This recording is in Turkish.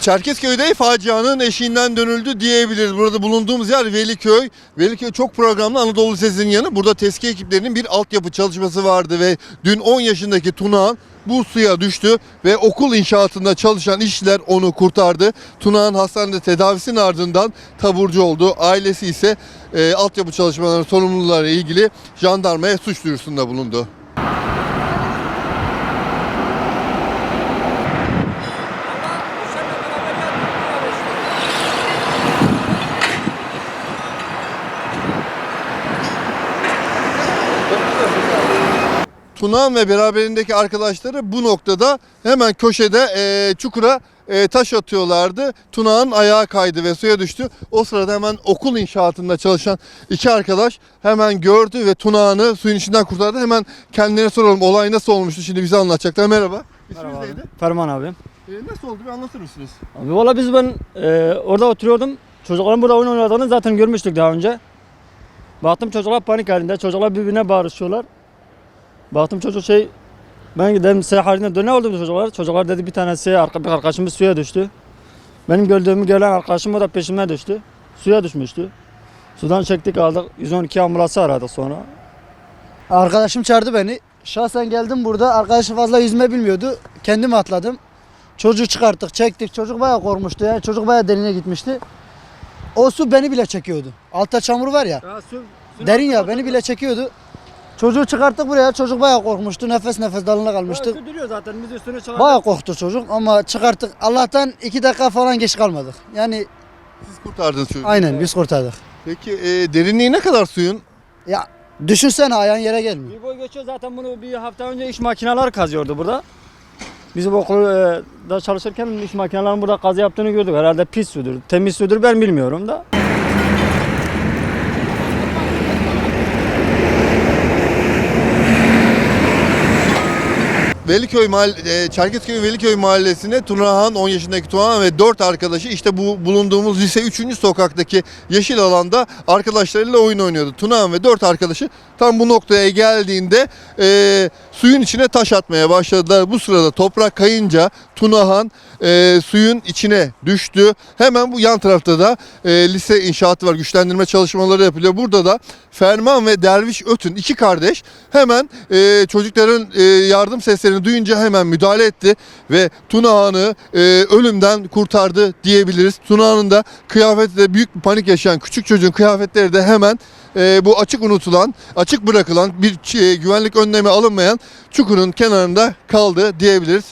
Çerkezköy'de facianın eşiğinden dönüldü diyebiliriz. Burada bulunduğumuz yer Veliköy. Veliköy çok programlı Anadolu Lisesi'nin yanı. Burada TESKİ ekiplerinin bir altyapı çalışması vardı ve dün 10 yaşındaki Tunağan bu suya düştü ve okul inşaatında çalışan işçiler onu kurtardı. Tunağan hastanede tedavisinin ardından taburcu oldu. Ailesi ise e, altyapı çalışmalarının sorumluları ilgili jandarmaya suç duyurusunda bulundu. Tunağan ve beraberindeki arkadaşları bu noktada hemen köşede e, çukura e, taş atıyorlardı. Tunağan ayağa kaydı ve suya düştü. O sırada hemen okul inşaatında çalışan iki arkadaş hemen gördü ve Tunağan'ı suyun içinden kurtardı. Hemen kendilerine soralım olay nasıl olmuştu şimdi bize anlatacaklar. Merhaba. İsminiz Merhaba abi. neydi? Ferman abi. E, nasıl oldu bir anlatır mısınız? Abi valla biz ben e, orada oturuyordum. Çocukların burada oyun oynadığını zaten görmüştük daha önce. Baktım çocuklar panik halinde. Çocuklar birbirine bağırışıyorlar. Baktım çocuk şey ben dedim S halinde ne oldu bu çocuklar? Çocuklar dedi bir tanesi arka, bir arkadaşımız suya düştü. Benim gördüğümü gören arkadaşım o da peşime düştü. Suya düşmüştü. Sudan çektik aldık. 112 ambulansı aradık sonra. Arkadaşım çağırdı beni. Şahsen geldim burada. Arkadaşı fazla yüzme bilmiyordu. Kendim atladım. Çocuğu çıkarttık, çektik. Çocuk bayağı korkmuştu yani. Çocuk bayağı derine gitmişti. O su beni bile çekiyordu. Altta çamur var ya. Derin ya beni bile çekiyordu. Çocuğu çıkarttık buraya. Çocuk bayağı korkmuştu. Nefes nefes dalına kalmıştı. Duruyor zaten biz üstüne çıkardık. Bayağı korktu çocuk ama çıkarttık. Allah'tan iki dakika falan geç kalmadık. Yani Siz kurtardınız çocuğu. aynen biz kurtardık. Peki e, derinliği ne kadar suyun? Ya düşünsene ayağın yere gelmiyor. Bir boy geçiyor zaten bunu bir hafta önce iş makineler kazıyordu burada. Biz bu okulda çalışırken iş makinelerinin burada kazı yaptığını gördük. Herhalde pis sudur, temiz sudur ben bilmiyorum da. Veliköy Mahalle, e, Çerkezköy Veliköy Mahallesi'ne Tunahan 10 yaşındaki Tunahan ve 4 arkadaşı işte bu bulunduğumuz lise 3. sokaktaki yeşil alanda arkadaşlarıyla oyun oynuyordu. Tunahan ve 4 arkadaşı tam bu noktaya geldiğinde e, suyun içine taş atmaya başladılar. Bu sırada toprak kayınca Tunahan e, suyun içine düştü. Hemen bu yan tarafta da e, lise inşaatı var. Güçlendirme çalışmaları yapılıyor. Burada da Ferman ve Derviş Ötün iki kardeş hemen e, çocukların e, yardım seslerini duyunca hemen müdahale etti ve Tunahan'ı e, ölümden kurtardı diyebiliriz. Tunahan'ın da kıyafeti de büyük bir panik yaşayan küçük çocuğun kıyafetleri de hemen e, bu açık unutulan, açık bırakılan bir e, güvenlik önlemi alınmayan çukurun kenarında kaldı diyebiliriz.